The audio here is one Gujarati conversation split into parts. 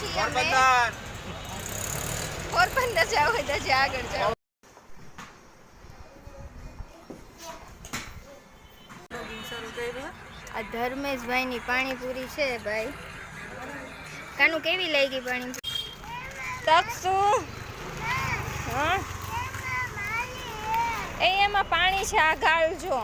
છીએ અમે પોરબંદર પોરબંદર જાવ હોય તો હજી આગળ જાવ આ ધર્મેશભાઈની પાણીપુરી છે ભાઈ. કાનું કેવી લાગી પાણીપુરી? તકશું હા. એ એમાં પાણી છે આ ગાળજો.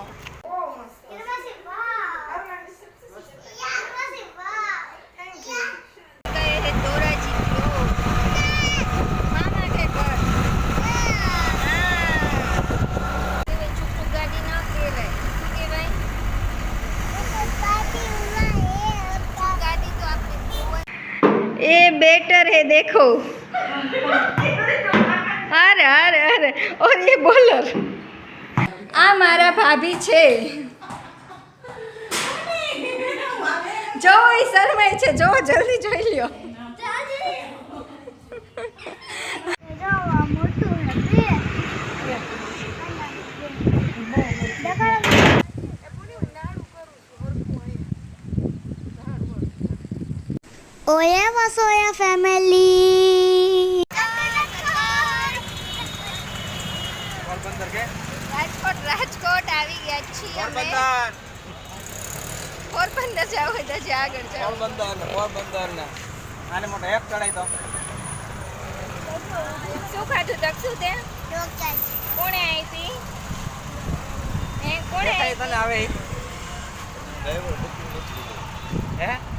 बेटर है देखो अरे अरे अरे और ये बोलर આ મારા ભાભી છે જો એ શરમાય છે જો જલ્દી જોઈ લ્યો Oya Masoya family. પોરબંદર કે રાજકોટ રાજકોટ આવી ગયા છીએ અમે. પોરબંદર પોરબંદર જાવ હોય તો હજી આગળ જાવ પોરબંદર ને પોરબંદર ને આને મોટો એક ચડાઈ તો શું ખાધું તકશું તે? કોણે આપી? હે કોણે દેખાય તને આપી? આવે? ઈ? હે?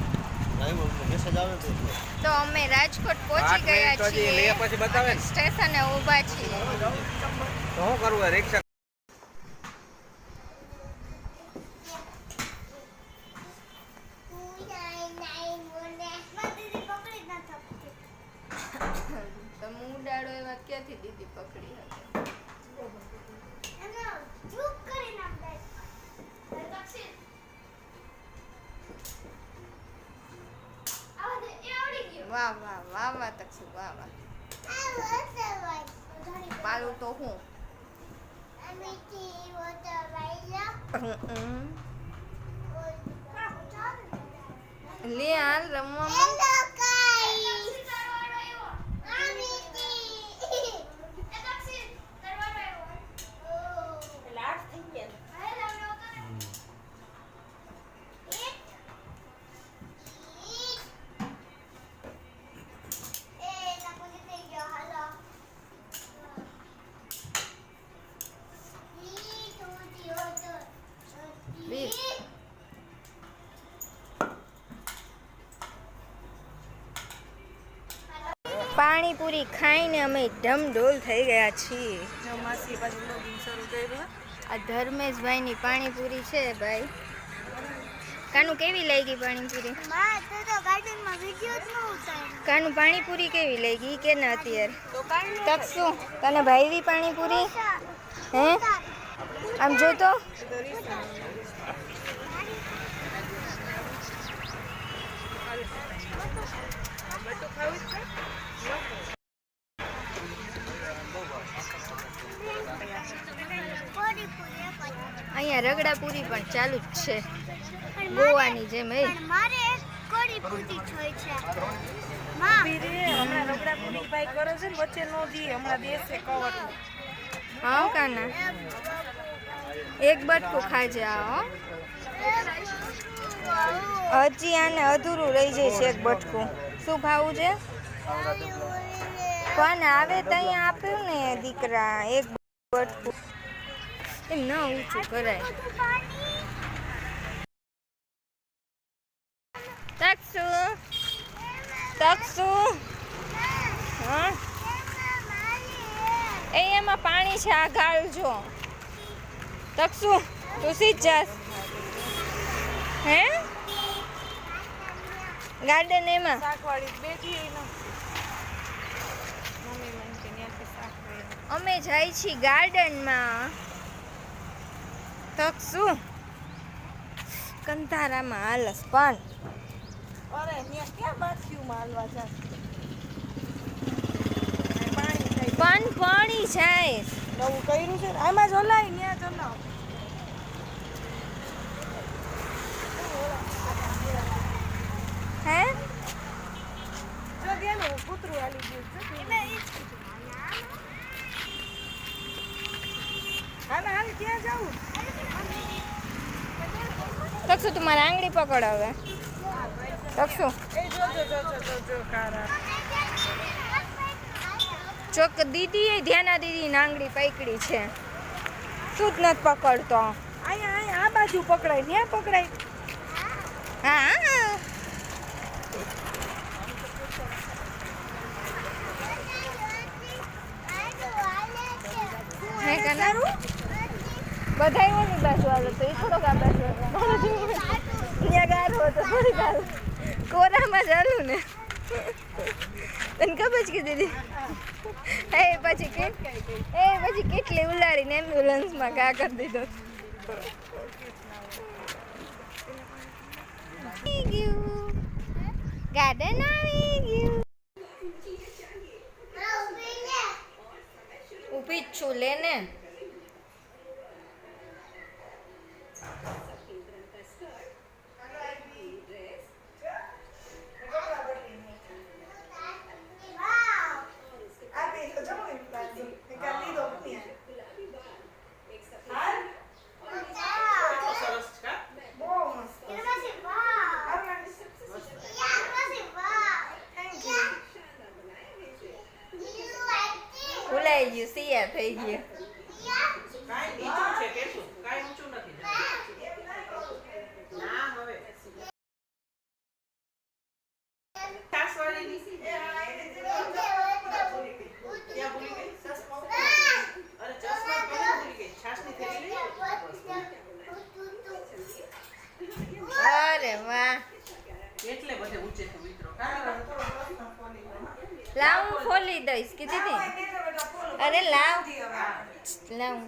તો અમે રાજકોટ પહોંચી ગયા છીએ. સ્ટેશને ઊભા છીએ. તો શું કરવું રિક્ષા વાહ વાહ. પાલું તો હું? લે હાલ રમવામાં. પાણીપુરી ખાઈને અમે ઢમઢોલ થઈ ગયા છીએ. આ ધર્મેશભાઈની પાણીપુરી છે ભાઈ. કાનું કેવી લાગી પાણીપુરી? કાનું પાણીપુરી કેવી લાગી? કે ના અત્યારે. તકશું તને ભાઈવી પાણીપુરી? હે? આમ જો તો અહીંયા રગડાપુરી પણ ચાલુ જ છે. ગોવાની જેમ એ. મારે કોડી પૂરી જોઈ છે. માં. હમણાં રગડા પૂરી ભાઈ કરે છે ને વચ્ચે નો દી હમણાં દેશે કવર. હા કાના. એક બટકું ખાજે આ હો. હજી આને અધૂરું રહી જાય છે એક બટકું. શું ખાવું છે? પણ આવે તો અહીંયા આપ્યું ને દીકરા, એક બટકું. ન ઊંચું કરાય. તકસુ તકસુ હા? એ એમાં પાણી છે, આ ગાળજો તકસુ તું સીધ જાસ. હે? ગાર્ડન એમાં? શાકવાળી બેઠી એનો. અમે જાય છીએ ગાર્ડનમાં. તકસુ કંતારામાં હાલસ પણ. અરે ત્યાં ક્યાં બાથરૂમમાં હાલવા જાય? પાણી પણ પાણી જાય. નવું કર્યું છે ને? આમાં જોલાય ત્યાં જ હલાવ. હે? જો કૂતરું હાલી ગયું છે. હાલ હાલ ક્યાં જાવું તક્ષુ તું મારી આંગળી પકડ હવે. તક્ષુ એ જો જો જો જો જો જો કારા. ચોક દીદીએ ધ્યાના દીદી આંગળી પકડી છે. તું જ નથી પકડતો. આ બાજુ પકડાય ત્યાં પકડાય? હા હે કનારું બધાય ઓલી બાજુ આવે તો એ થોડોક આ બાજુ. ત્યાં ગારો હતો થોડી ગારો કોરામાં ચાલું ને. તને ખબર છે કે દીદી? એ પછી કે એ પછી કેટલી ઉલાડીને એમ્બ્યુલન્સમાં કા કરી દીધો. ગાર્ડન આવી ગયું. ઊભી જ છું, લે ને. આપી તો જમો એમ પાછો નિકાલ લીધો નહીં હાલ સરસ છે બહુ મસ્ત થેન્ક યુ ભૂલાઈ ગયું સિયા થઈ ગયું કાંઈ નીચું છે કેશું કાંઈ ઊંચું નથી ના હવે છાસવાળીની ત્યાં ભૂલી ગઈ અરે ચશ્મા પહેલા ભૂલી ગઈ છાસની થેલી લઈ આવી. અરે વાહ. એટલે બધે લાવ હું ખોલી દઈશ કીધી હતી અરે લાવ. लाऊं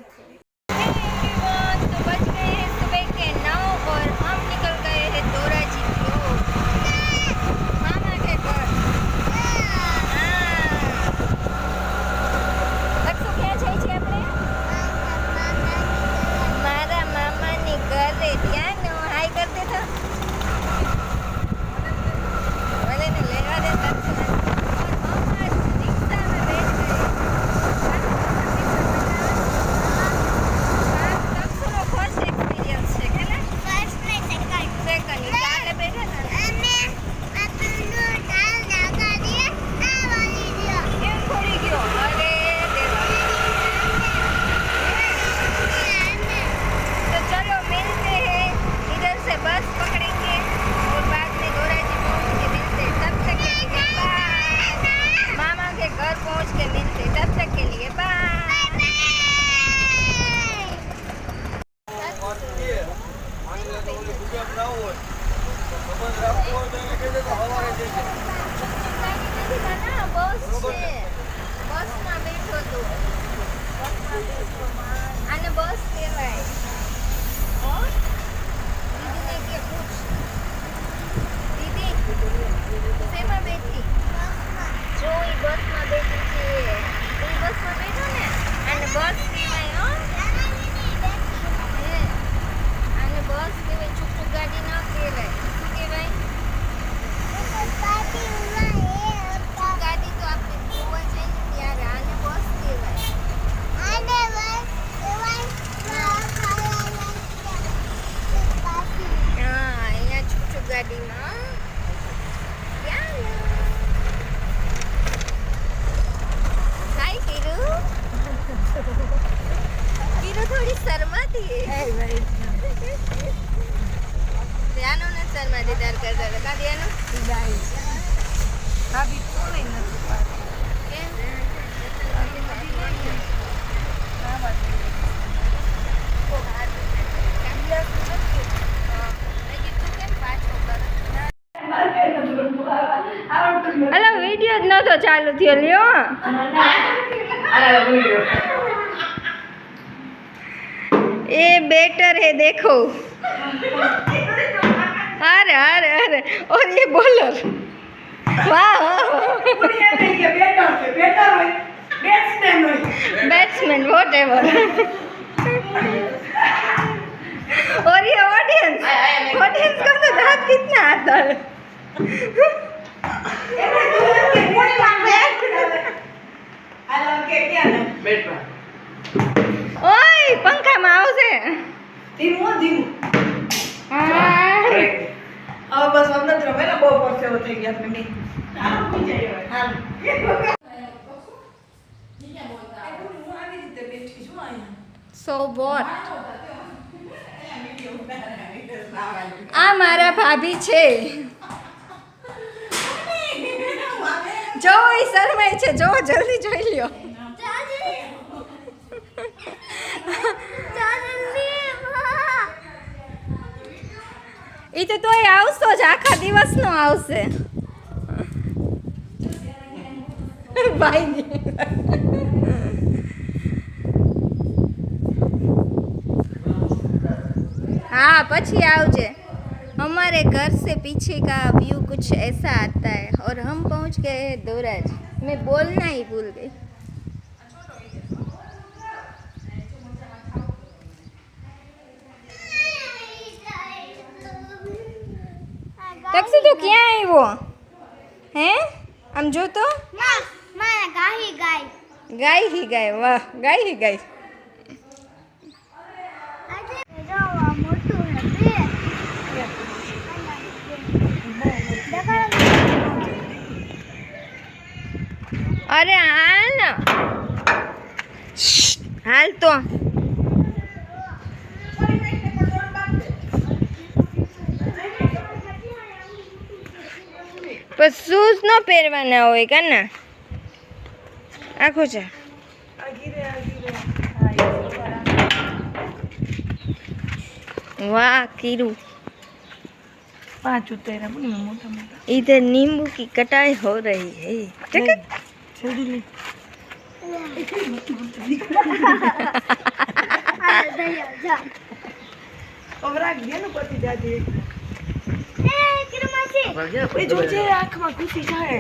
Dadiano? Diday. Sabi ko may natupan. અલા વિડિયો જ નતો ચાલુ થયો લ્યો એ બેટર હે દેખો અરે અરે અરે. ઓર એ બોલર. વાહ બેટ્સમેન વોટ એવર और ये ऑडियंस ऑडियंस का तो दांत कितना आता ઓય પંખામાં આવશે ધીમું ધીમું. અમને ને બહુ પરસેવો થઈ ગયા નહીં હાલો સો વોટ આ મારા ભાભી છે. જો એ શરમાય છે જો જલ્દી જોઈ લ્યો. તો તોય આવશો જ આખા દિવસનો આવશે ભાઈ हाँ પછી આવજે हमारे घर से पीछे का व्यू कुछ ऐसा आता है और हम पहुंच गए हैं दोराज मैं बोलना ही भूल गई તક્ષી તું ક્યાં આવ્યો? હે? આમ જો તો? ગાય ગાય. ગાય હી ગાય વાહ ગાય હી ગાય આજે જો આ મોટું હે અરે હાલ ને હાલ તો પણ શૂઝ ન પહેરવાના હોય કાના આખો છે આગી રે આગી રે હા વાહ कीरू પાંચ ઉતાર્યા બોલ ને મોટા મોટા इधर नींबू की कटाई हो रही है ठीक है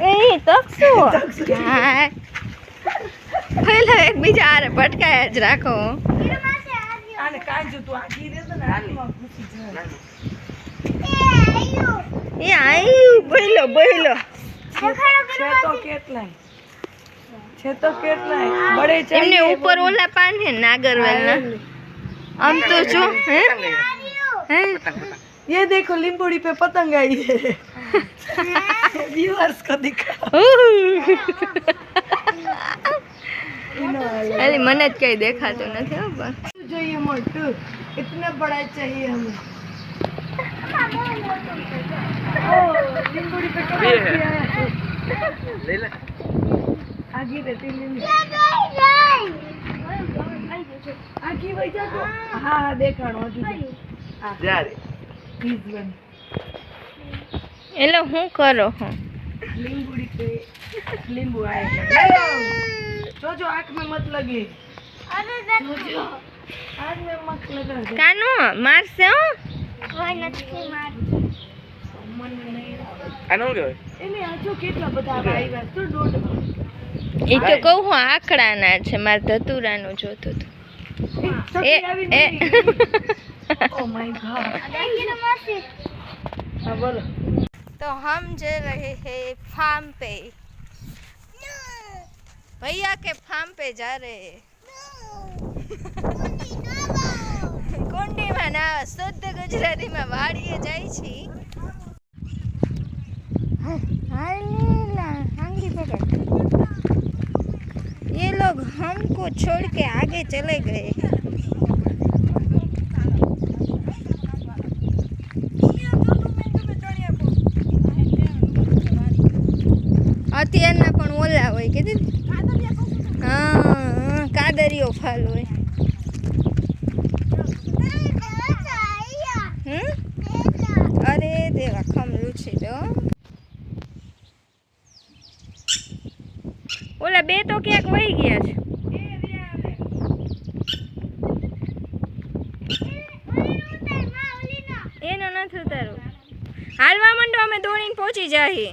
એ હા એકબીજા આરે જ રાખો આને કાંજુ તું બોલો છે તો ઉપર ઓલા પાન છે નાગરવેલ ના આમ તો જો, હે? હે? ये देखो लिम्बोड़ी पे पतंग आई है व्यूअर्स को दिखा અરે મને જ કઈ દેખાતું નથી હો પણ चाहिए मोटू इतना बड़ा चाहिए हमें लिम्बोड़ी पे कब ले ले आगे रहती लिम्बी आगे वही जा तो हाँ हाँ देखाणो हजू हाँ प्लीज वन એટલે હું કરો હું? લીંબુડી લીંબુ જોજો આંખમાં મત લગે. જોજો. આંખમાં મત લગાડે કાનો મારશે હો? કોઈ નથી માર આનો ગયો એને હજુ કેટલા બધા આવ્યા? તો દોઢ એ તો કહું હું આંકડાના છે. મારે ધતુરાનું જોતું હતું. એ तो हम जा रहे हैं फार्म पे। भैया के फार्म पे जा रहे કુંડીમાં ના શુદ્ધ ગુજરાતીમાં વાડીએ જાય છી ये लोग हमको छोड़ के आगे चले गए। हैं અત્યારના પણ ઓલા હોય કીધી હા હા, કાદરીઓ ફાલ હોય. અરે દેવા ખમલું છે તો. ઓલા બે તો ક્યાંક વહી ગયા છે. એનો નથી ઉતારું હાલવા માંડો અમે દોડીને પહોંચી જાય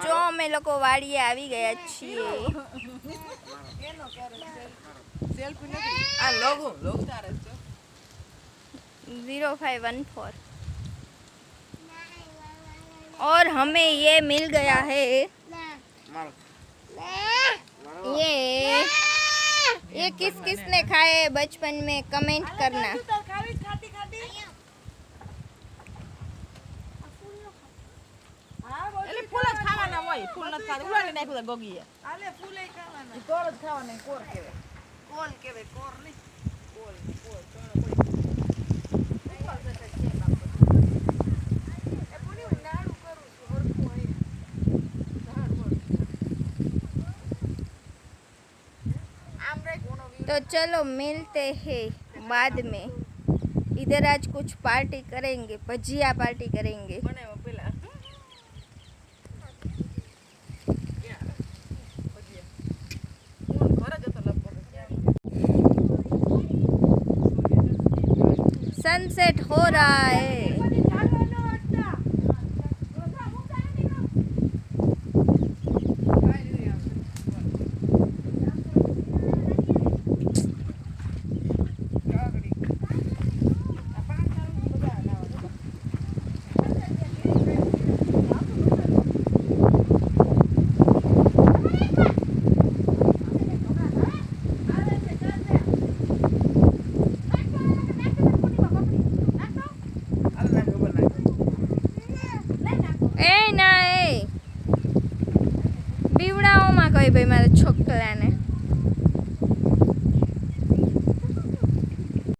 જો અમે લોકો વાડીએ આવી ગયા છીએ આ લોગો લોગ તારે છે ज़ीरो फाइव वन फोर और हमें ये मिल गया है મારો ये ये किस किस ने खाए है बचपन में कमेंट करना ખાવી ખાતી ખાતી હા બોલ એટલે ફૂલ જ ખાવાના હોય ફૂલ નથી ખાતા ઉલાડી નાખ્યું તા ગોગીએ આલે ફૂલે ખાવાના ઈ કોર જ ખાવાના ઈ કોર કહેવાય કોણ કેવે કોર નહીં કોર કોર ચણો કોઈ એ પુની હું નાડું કરું છું હરખું અહીં આમ રે કોનો तो चलो मिलते हैं बाद में इधर आज कुछ पार्टी करेंगे भजिया पार्टी करेंगे सनसेट हो रहा है નાખ્યો એ ના એ બીવડાઓમાં